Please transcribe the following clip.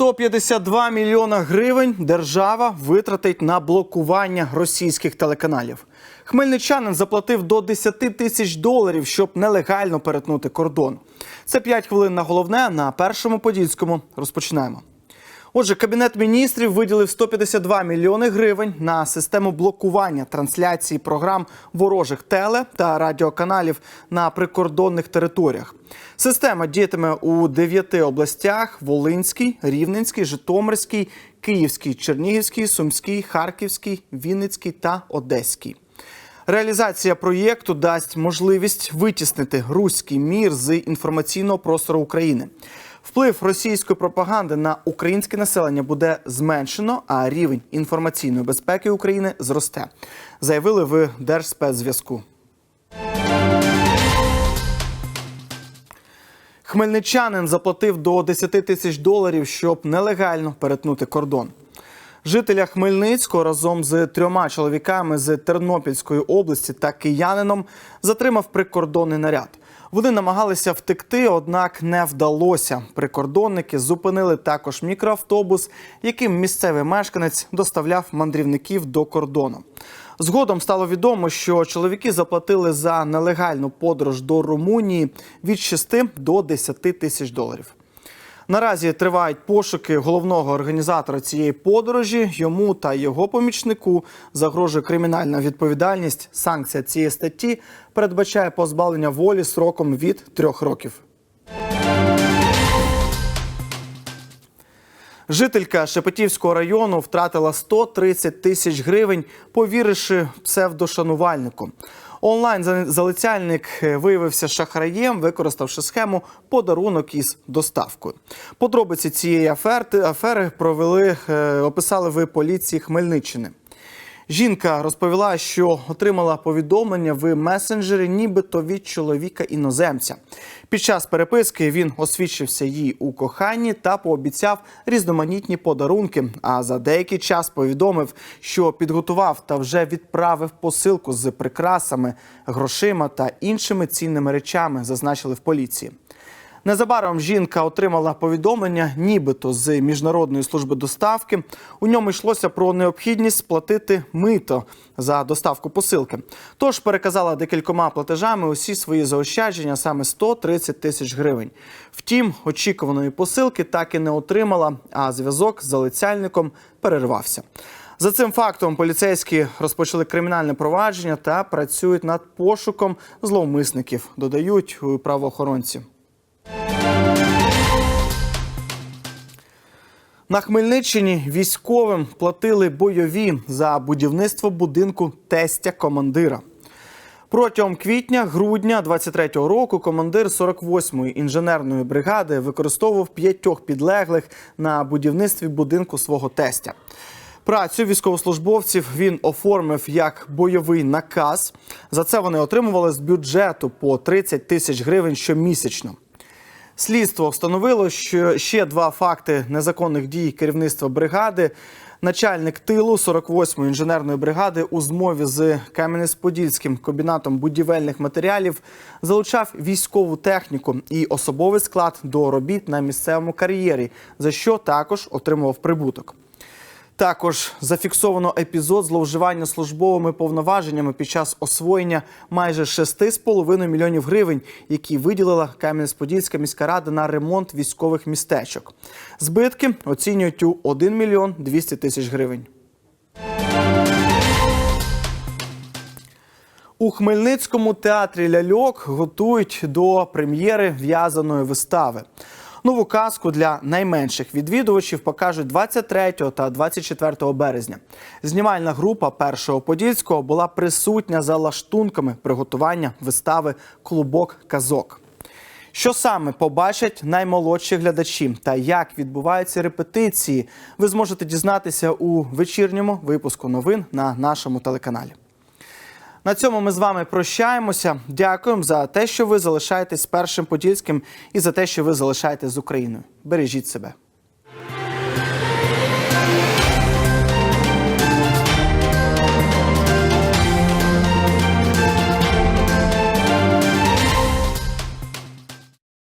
152 мільйона гривень держава витратить на блокування російських телеканалів. Хмельничанин заплатив до 10 тисяч доларів, щоб нелегально перетнути кордон. Це 5 хвилин на головне на першому подільському. Розпочинаємо. Отже, кабінет міністрів виділив 152 мільйони гривень на систему блокування трансляції програм ворожих теле та радіоканалів на прикордонних територіях. Система діятиме у дев'яти областях: Волинській, Рівненській, Житомирській, Київській, Чернігівській, Сумській, Харківській, Вінницькій та Одеській. Реалізація проєкту дасть можливість витіснити руський мір з інформаційного простору України. Вплив російської пропаганди на українське населення буде зменшено, а рівень інформаційної безпеки України зросте, заявили в Держспецзв'язку. Хмельничанин заплатив до 10 тисяч доларів, щоб нелегально перетнути кордон. Жителя Хмельницького разом з трьома чоловіками з Тернопільської області та киянином затримав прикордонний наряд. Вони намагалися втекти, однак не вдалося. Прикордонники зупинили також мікроавтобус, яким місцевий мешканець доставляв мандрівників до кордону. Згодом стало відомо, що чоловіки заплатили за нелегальну подорож до Румунії від 6 до 10 тисяч доларів. Наразі тривають пошуки головного організатора цієї подорожі. Йому та його помічнику загрожує кримінальна відповідальність. Санкція цієї статті передбачає позбавлення волі сроком від трьох років. Жителька Шепетівського району втратила 130 тисяч гривень, повіривши псевдошанувальнику. Онлайн-залицяльник виявився шахраєм, використавши схему подарунок із доставкою. Подробиці цієї афери, афери провели, е, описали ви поліції Хмельниччини. Жінка розповіла, що отримала повідомлення в месенджері, нібито від чоловіка іноземця. Під час переписки він освідчився їй у коханні та пообіцяв різноманітні подарунки. А за деякий час повідомив, що підготував та вже відправив посилку з прикрасами, грошима та іншими цінними речами, зазначили в поліції. Незабаром жінка отримала повідомлення, нібито з міжнародної служби доставки. У ньому йшлося про необхідність сплатити мито за доставку посилки. Тож переказала декількома платежами усі свої заощадження, саме 130 тисяч гривень. Втім, очікуваної посилки так і не отримала, а зв'язок з залицяльником перервався. За цим фактом поліцейські розпочали кримінальне провадження та працюють над пошуком зловмисників, додають правоохоронці. На Хмельниччині військовим платили бойові за будівництво будинку тестя командира. Протягом квітня-грудня 23-го року командир 48-ї інженерної бригади використовував п'ятьох підлеглих на будівництві будинку свого тестя. Працю військовослужбовців він оформив як бойовий наказ. За це вони отримували з бюджету по 30 тисяч гривень щомісячно. Слідство встановило, що ще два факти незаконних дій керівництва бригади. Начальник тилу 48-ї інженерної бригади у змові з Кам'янець-Подільським комбінатом будівельних матеріалів залучав військову техніку і особовий склад до робіт на місцевому кар'єрі, за що також отримував прибуток. Також зафіксовано епізод зловживання службовими повноваженнями під час освоєння майже 6,5 мільйонів гривень, які виділила Кам'янець-Подільська міська рада на ремонт військових містечок. Збитки оцінюють у 1 мільйон 200 тисяч гривень. У Хмельницькому театрі ляльок готують до прем'єри в'язаної вистави. Нову казку для найменших відвідувачів покажуть 23 та 24 березня. Знімальна група першого подільського була присутня за лаштунками приготування вистави Клубок казок. Що саме побачать наймолодші глядачі та як відбуваються репетиції, ви зможете дізнатися у вечірньому випуску новин на нашому телеканалі. На цьому ми з вами прощаємося. Дякуємо за те, що ви залишаєтесь першим подільським і за те, що ви залишаєтесь з Україною. Бережіть себе.